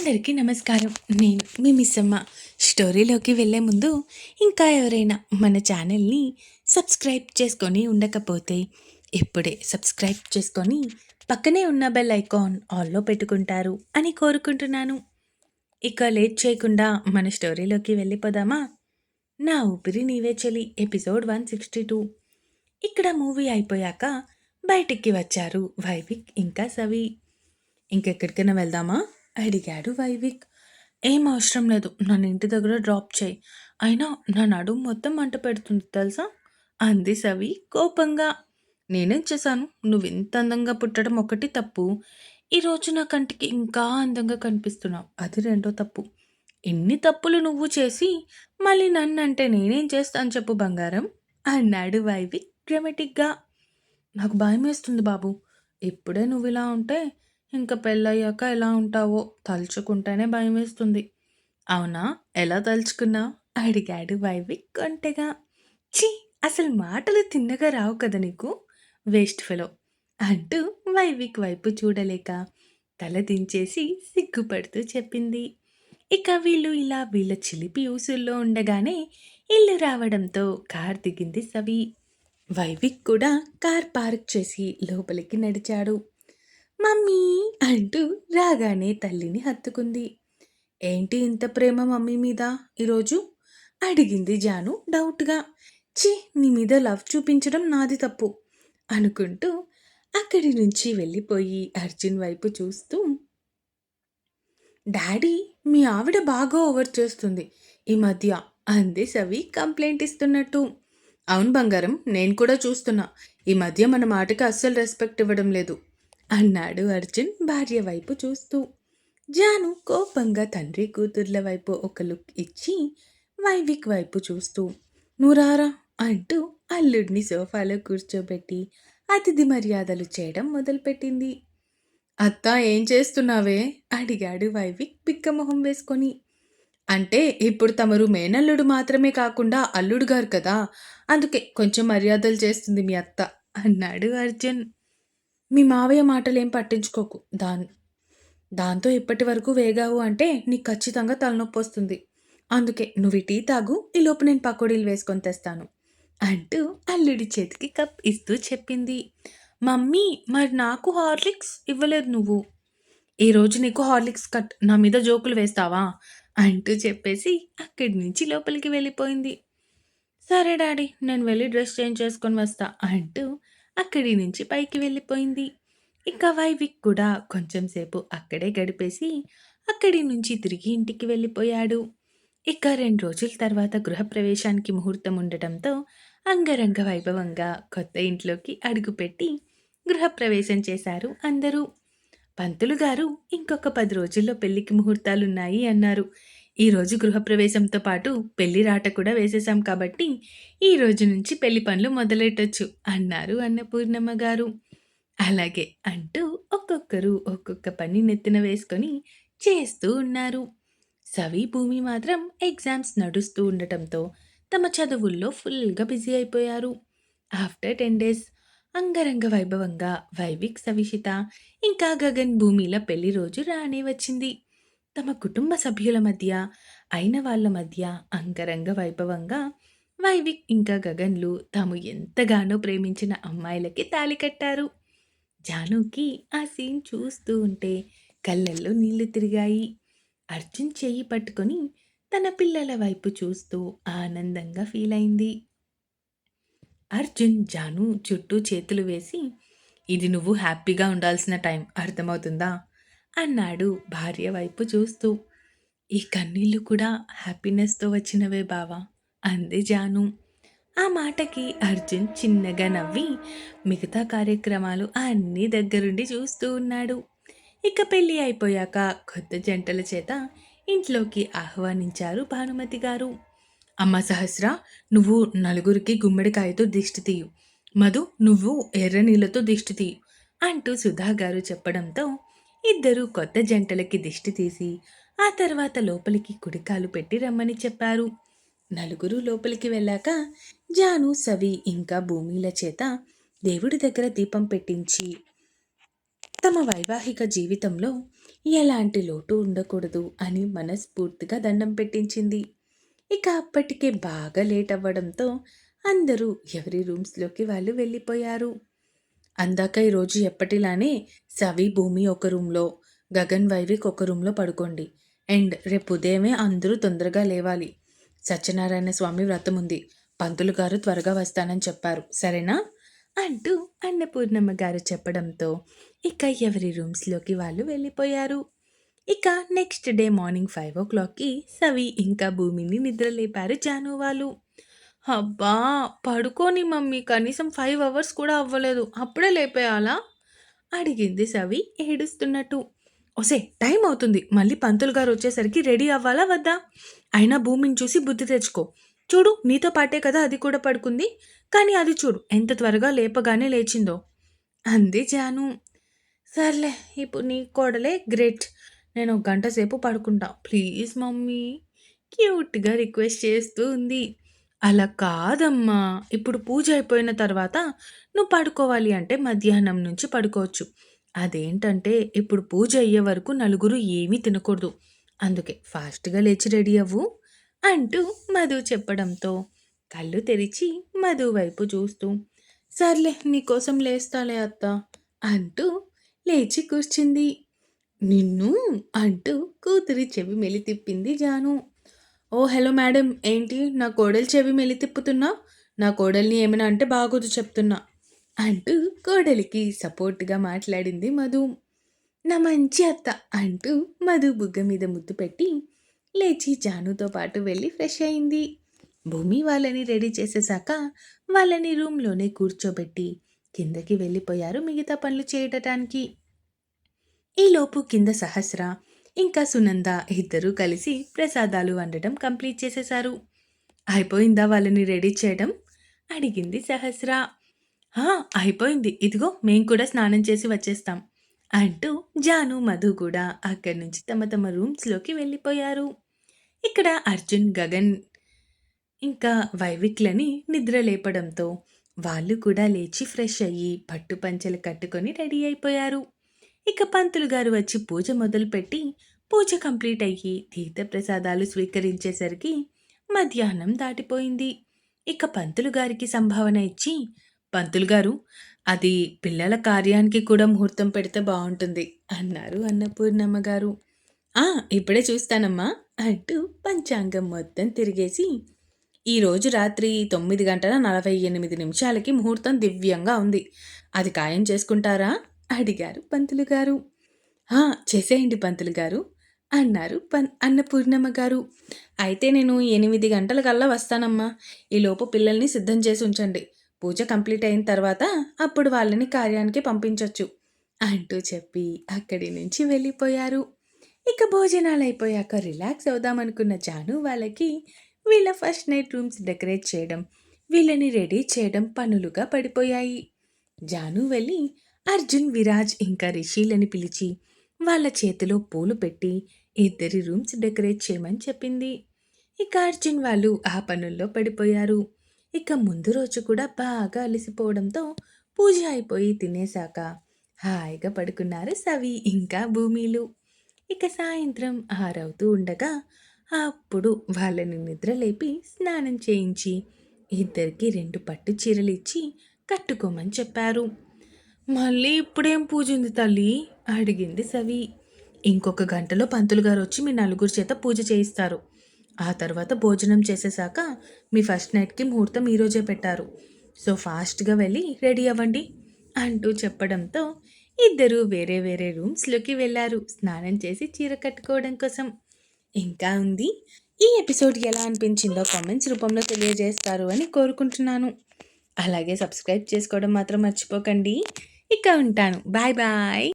అందరికీ నమస్కారం. నేను మీ మిస్సమ్మ. స్టోరీలోకి వెళ్ళే ముందు ఇంకా ఎవరైనా మన ఛానల్ని సబ్స్క్రైబ్ చేసుకొని ఉండకపోతే ఇప్పుడే సబ్స్క్రైబ్ చేసుకొని పక్కనే ఉన్న బెల్ ఐకాన్ ఆల్లో పెట్టుకుంటారు అని కోరుకుంటున్నాను. ఇక లేట్ చేయకుండా మన స్టోరీలోకి వెళ్ళిపోదామా? నా ఊపిరి నీవే చలి. Episode one sixty two. ఇక్కడ మూవీ అయిపోయాక బయటికి వచ్చారు వైవిక్ ఇంకా సవి. ఇంకెక్కడికైనా వెళ్దామా? అడిగాడు వైవిక్. ఏం అవసరం లేదు నన్ను ఇంటి దగ్గర డ్రాప్ చేయి. అయినా నా నడుము మొత్తం మంట పెడుతుంది తెలుసా? అంది సవి కోపంగా. నేనేం చేశాను? నువ్వు ఇంత అందంగా పుట్టడం ఒకటి తప్పు. ఈరోజు నా కంటికి ఇంకా అందంగా కనిపిస్తున్నావు. అది రెండో తప్పు. ఎన్ని తప్పులు నువ్వు చేసి మళ్ళీ నన్ను అంటే నేనేం చేస్తాను చెప్పు బంగారం అన్నాడు వైవిక్ డ్రమెటిక్గా. నాకు భయం వేస్తుంది బాబు. ఇప్పుడే నువ్వు ఇలా ఉంటే ఇంకా పెళ్ళయ్యాక ఎలా ఉంటావో తలుచుకుంటేనే భయం వేస్తుంది అవునా? ఎలా తలుచుకున్నావు? అడిగాడు వైవిక్ కొంటెగా ఛీ! అసలు మాటలు తిన్నగా రావు కదా నీకు? Waste fellow! అంటూ వైవిక్ వైపు చూడలేక తల దించేసి సిగ్గుపడుతూ చెప్పింది. ఇక వీళ్ళు ఇలా వీళ్ళ చిలిపి ఊసుల్లో ఉండగానే ఇల్లు రావడంతో కార్ దిగింది సవి. వైవిక్ కూడా కార్ పార్క్ చేసి లోపలికి నడిచాడు. మమ్మీ అంటూ రాగానే తల్లిని హత్తుకుంది. ఏంటి ఇంత ప్రేమ మమ్మీ మీద? ఈరోజు? అడిగింది జాను డౌట్గా. చి నీ మీద లవ్ చూపించడం నాది తప్పు అనుకుంటూ అక్కడి నుంచి వెళ్ళిపోయి అర్జున్ వైపు చూస్తూ డాడీ మీ ఆవిడ బాగా ఓవర్ చేస్తుంది. ఈ మధ్య అంది సవి కంప్లైంట్ ఇస్తున్నట్టు. అవును బంగారం నేను కూడా చూస్తున్నా. ఈ మధ్య మన మాటకి అస్సలు రెస్పెక్ట్ ఇవ్వడం లేదు. అన్నాడు అర్జున్ భార్య వైపు చూస్తూ. జాను కోపంగా తండ్రి కూతుర్ల వైపు ఒక లుక్ ఇచ్చి వైవిక్ వైపు చూస్తూ. నురారా అంటూ అల్లుడిని సోఫాలో కూర్చోబెట్టి అతిథి మర్యాదలు చేయడం మొదలుపెట్టింది. అత్త ఏం చేస్తున్నావే? అడిగాడు వైవిక్ పిక్కమొహం వేసుకొని. అంటే ఇప్పుడు తమరు మేనల్లుడు మాత్రమే కాకుండా అల్లుడు గారు కదా అందుకే కొంచెం మర్యాదలు చేస్తుంది మీ అత్త అన్నాడు అర్జున్. మీ మావయ్య మాటలేం పట్టించుకోకు. దాన్ దాంతో ఇప్పటి వరకు వేగావు అంటే నీకు ఖచ్చితంగా తలనొప్పి వస్తుంది. అందుకే నువ్వు టీ తాగు ఈ నేను పకోడీలు వేసుకొని తెస్తాను. అంటూ అల్లుడి చేతికి కప్ ఇస్తూ చెప్పింది. మమ్మీ మరి నాకు హార్లిక్స్ ఇవ్వలేదు నువ్వు. ఈరోజు నీకు హార్లిక్స్ కట్ నా మీద జోకులు వేస్తావా? అంటూ చెప్పేసి అక్కడి నుంచి లోపలికి వెళ్ళిపోయింది. సరే డాడీ నేను వెళ్ళి డ్రెస్ చేంజ్ చేసుకొని వస్తా అంటూ అక్కడి నుంచి పైకి వెళ్ళిపోయింది. ఇక వైవిక్ కూడా కొంచెం సేపు అక్కడే గడిపేసి అక్కడి నుంచి తిరిగి ఇంటికి వెళ్ళిపోయాడు. ఇక రెండు రోజుల తర్వాత గృహప్రవేశానికి ముహూర్తం ఉండటంతో అంగరంగ వైభవంగా కొత్త ఇంట్లోకి అడుగుపెట్టి గృహప్రవేశం చేశారు అందరూ. పంతులు గారు ఇంకొక పది రోజుల్లో పెళ్ళికి ముహూర్తాలున్నాయి అన్నారు. ఈరోజు గృహప్రవేశంతో పాటు పెళ్ళి రాట కూడా వేసేసాం కాబట్టి ఈ రోజు నుంచి పెళ్ళి పనులు మొదలెట్టొచ్చు అన్నారు అన్నపూర్ణమ్మ గారు. అలాగే అంటూ ఒక్కొక్కరు ఒక్కొక్క పని నెత్తిన వేసుకొని చేస్తూ ఉన్నారు. సవి భూమి మాత్రం ఎగ్జామ్స్ నడుస్తూ ఉండటంతో తమ చదువుల్లో ఫుల్గా బిజీ అయిపోయారు. ఆఫ్టర్ టెన్ డేస్ అంగరంగ వైభవంగా వైవిక్ సవిషిత ఇంకా గగన్ భూమిల పెళ్ళి రోజు రానే వచ్చింది. తమ కుటుంబ సభ్యుల మధ్య అయిన వాళ్ళ మధ్య అంగరంగ వైభవంగా వైవిక్ ఇంకా గగన్లు తాము ఎంతగానో ప్రేమించిన అమ్మాయిలకి తాళి కట్టారు. జానుకి ఆ సీన్ చూస్తూ ఉంటే కళ్ళల్లో నీళ్ళు తిరిగాయి. అర్జున్ చెయ్యి పట్టుకొని తన పిల్లల వైపు చూస్తూ ఆనందంగా ఫీల్ అయింది. అర్జున్ జాను చుట్టూ చేతులు వేసి ఇది నువ్వు హ్యాపీగా ఉండాల్సిన టైం. అర్థమవుతుందా? అన్నాడు భార్య వైపు చూస్తూ. ఈ కన్నీళ్ళు కూడా హ్యాపీనెస్తో వచ్చినవే బావా అంది జాను. ఆ మాటకి అర్జున్ చిన్నగా నవ్వి మిగతా కార్యక్రమాలు అన్నీ దగ్గరుండి చూస్తూ ఉన్నాడు. ఇక పెళ్ళి అయిపోయాక కొత్త జంటల చేత ఇంట్లోకి ఆహ్వానించారు భానుమతి గారు. అమ్మ సహస్ర నువ్వు నలుగురికి గుమ్మడికాయతో దిష్టి తీయు. మధు నువ్వు ఎర్ర నీళ్ళతో దిష్టి తీయు అంటూ సుధా గారు చెప్పడంతో ఇద్దరూ కొత్త జంటలకి దిష్టి తీసి ఆ తర్వాత లోపలికి కుడికాలు పెట్టి రమ్మని చెప్పారు. నలుగురు లోపలికి వెళ్ళాక జాను సవి ఇంకా భూమిల చేత దేవుడి దగ్గర దీపం పెట్టించి తమ వైవాహిక జీవితంలో ఎలాంటి లోటు ఉండకూడదు అని మనస్ఫూర్తిగా దండం పెట్టించింది. ఇక అప్పటికే బాగా లేట్ అవ్వడంతో అందరూ ఎవరి రూమ్స్లోకి వాళ్ళు వెళ్ళిపోయారు. అందాక ఈరోజు ఎప్పటిలానే సవి భూమి ఒక రూమ్లో గగన్ వైవిక్ ఒక రూమ్లో పడుకోండి. అండ్ రేపు ఉదయమే అందరూ తొందరగా లేవాలి. సత్యనారాయణ స్వామి వ్రతం ఉంది. పంతులు గారు త్వరగా వస్తానని చెప్పారు. సరేనా? అంటూ అన్నపూర్ణమ్మ గారు చెప్పడంతో ఇక ఎవరి రూమ్స్లోకి వాళ్ళు వెళ్ళిపోయారు. ఇక నెక్స్ట్ డే మార్నింగ్ ఫైవ్ ఓ క్లాక్కి సవి ఇంకా భూమిని నిద్రలేపారు జాను వాళ్ళు అబ్బా! పడుకోని మమ్మీ కనీసం ఫైవ్ అవర్స్ కూడా అవ్వలేదు. అప్పుడే లేపేయాలా? అడిగింది సవి ఏడుస్తున్నట్టు. ఒసే టైం అవుతుంది. మళ్ళీ పంతులు గారు వచ్చేసరికి రెడీ అవ్వాలా వద్దా? అయినా భూమిని చూసి బుద్ధి తెచ్చుకో. చూడు నీతో పాటే కదా అది కూడా పడుకుంది. కానీ అది చూడు ఎంత త్వరగా లేపగానే లేచిందో. అంది జాను. సర్లే ఇప్పుడు నీ కోడలే గ్రేట్. నేను ఒక గంట సేపు పడుకుంటా. Please mummy. క్యూట్గా రిక్వెస్ట్ చేస్తూ ఉంది. అలా కాదమ్మా. ఇప్పుడు పూజ అయిపోయిన తర్వాత నువ్వు పడుకోవాలి అంటే మధ్యాహ్నం నుంచి పడుకోవచ్చు. అదేంటంటే ఇప్పుడు పూజ అయ్యే వరకు నలుగురు ఏమీ తినకూడదు. అందుకే ఫాస్ట్గా లేచి రెడీ అవ్వు అంటూ మధు చెప్పడంతో కళ్ళు తెరిచి మధు వైపు చూస్తూ సర్లే నీకోసం లేస్తాలే అత్త అంటూ లేచి కూర్చుంది. నిన్ను అంటూ కూతురి చెవి మెలి తిప్పింది జాను. ఓ హలో మేడం. ఏంటి? నా కోడలి చెవి మెలి తిప్పుతున్నా? నా కోడల్ని ఏమైనా అంటే బాగోదు చెప్తున్నా. అంటూ కోడలికి సపోర్ట్గా మాట్లాడింది మధు. నా మంచి అత్త అంటూ మధు బుగ్గ మీద ముద్దు పెట్టి లేచి జానుతో పాటు వెళ్ళి ఫ్రెష్ అయింది. భూమి వాళ్ళని రెడీ చేసేసాక వాళ్ళని రూమ్లోనే కూర్చోబెట్టి కిందకి వెళ్ళిపోయారు మిగతా పనులు చేయటానికి ఈలోపు కింద సహస్ర ఇంకా సునంద ఇద్దరూ కలిసి ప్రసాదాలు వండటం కంప్లీట్ చేసేశారు. అయిపోయిందా వాళ్ళని రెడీ చేయడం? అడిగింది సహస్ర. అయిపోయింది. ఇదిగో మేం కూడా స్నానం చేసి వచ్చేస్తాం అంటూ జాను మధు కూడా అక్కడి నుంచి తమ తమ రూమ్స్లోకి వెళ్ళిపోయారు. ఇక్కడ అర్జున్ గగన్ ఇంకా వైవిక్లని నిద్ర లేపడంతో వాళ్ళు కూడా లేచి ఫ్రెష్ అయ్యి పట్టు పంచలు కట్టుకొని రెడీ అయిపోయారు. ఇక పంతులు గారు వచ్చి పూజ మొదలుపెట్టి పూజ కంప్లీట్ అయ్యి తీర్థప్రసాదాలు స్వీకరించేసరికి మధ్యాహ్నం దాటిపోయింది. ఇక పంతులు గారికి సంభావన ఇచ్చి పంతులు గారు అది పిల్లల కార్యానికి కూడా ముహూర్తం పెడితే బాగుంటుంది అన్నారు అన్నపూర్ణమ్మ గారు. ఆ ఇప్పుడే చూస్తానమ్మా అంటూ పంచాంగం మొత్తం తిరిగేసి ఈరోజు రాత్రి తొమ్మిది గంటల నలభై ఎనిమిది నిమిషాలకి ముహూర్తం దివ్యంగా ఉంది. అది ఖాయం చేసుకుంటారా? అడిగారు పంతులు గారు. చేసేయండి పంతులు గారు అన్నారు పన్ అన్నపూర్ణమ్మ గారు. అయితే నేను ఎనిమిది గంటలకల్లా వస్తానమ్మా. ఈలోపు పిల్లల్ని సిద్ధం చేసి ఉంచండి. పూజ కంప్లీట్ అయిన తర్వాత అప్పుడు వాళ్ళని కార్యానికి పంపించవచ్చు అంటూ చెప్పి అక్కడి నుంచి వెళ్ళిపోయారు. ఇక భోజనాలు అయిపోయాక రిలాక్స్ అవుదామనుకున్న జాను వాళ్ళకి వీళ్ళ ఫస్ట్ నైట్ రూమ్స్ డెకరేట్ చేయడం వీళ్ళని రెడీ చేయడం పనులుగా పడిపోయాయి. జాను వెళ్ళి అర్జున్ విరాజ్ ఇంకా రిషీలని పిలిచి వాళ్ళ చేతిలో పూలు పెట్టి ఇద్దరి రూమ్స్ డెకరేట్ చేయమని చెప్పింది. ఇక అర్జున్ వాళ్ళు ఆ పనుల్లో పడిపోయారు. ఇక ముందు రోజు కూడా బాగా అలసిపోవడంతో పూజ అయిపోయి తినేశాక హాయిగా పడుకున్నారు సవి ఇంకా భూమిలు. ఇక సాయంత్రం ఆరవుతూ ఉండగా అప్పుడు వాళ్ళని నిద్రలేపి స్నానం చేయించి ఇద్దరికి రెండు పట్టు చీరలు ఇచ్చి కట్టుకోమని చెప్పారు. మళ్ళీ ఇప్పుడేం పూజ ఉంది తల్లి? అడిగింది సవి. ఇంకొక గంటలో పంతులు గారు వచ్చి మీ నలుగురు చేత పూజ చేయిస్తారు. ఆ తర్వాత భోజనం చేసేసాక మీ ఫస్ట్ నైట్కి ముహూర్తం ఈరోజే పెట్టారు. సో ఫాస్ట్గా వెళ్ళి రెడీ అవ్వండి అంటూ చెప్పడంతో ఇద్దరు వేరే వేరే రూమ్స్లోకి వెళ్ళారు స్నానం చేసి చీర కట్టుకోవడం కోసం. ఇంకా ఉంది. ఈ ఎపిసోడ్ ఎలా అనిపించిందో కామెంట్స్ రూపంలో తెలియజేస్తారు అని కోరుకుంటున్నాను. అలాగే సబ్స్క్రైబ్ చేసుకోవడం మాత్రం మర్చిపోకండి. ఇక ఉంటాను. Bye bye.